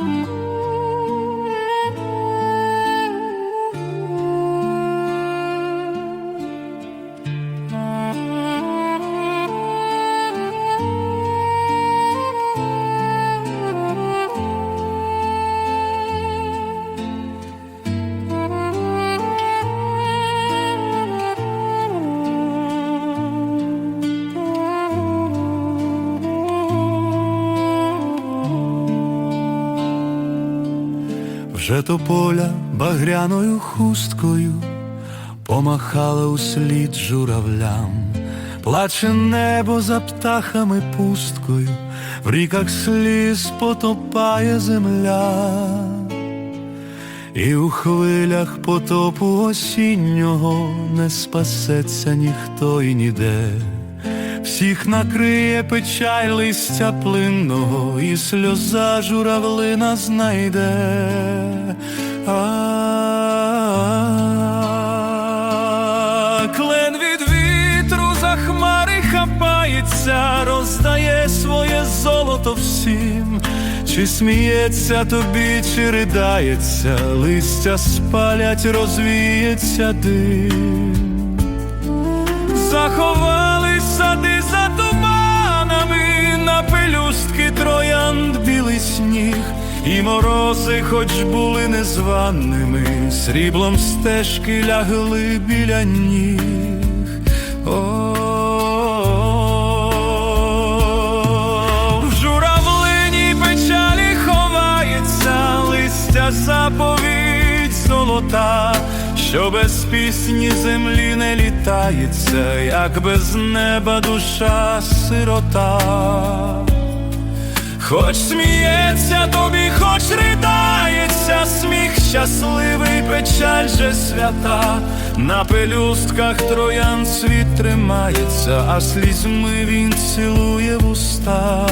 嗯。Вже тополя багряною хусткою помахала услід журавлям, плаче небо за птахами пусткою, в ріках сліз потопає земля, і у хвилях потопу осіннього не спасеться ніхто і ніде. Всіх накриє печаль листя плинного, і сльоза журавлина знайде. Клен від вітру за хмари хапається, роздає своє золото всім, чи сміється тобі, чи ридається, листя спалять, розвіється дим. Заховались сади за і морози, хоч були незваними, сріблом стежки лягли біля ніг. О, в журавлині печалі ховається листя заповідь золота, що без пісні землі не літається, як без неба душа сирота. Хоч сміється тобі, хоч ридається, сміх щасливий, печаль же свята, на пелюстках троян світ тримається, а слізьми він цілує вуста.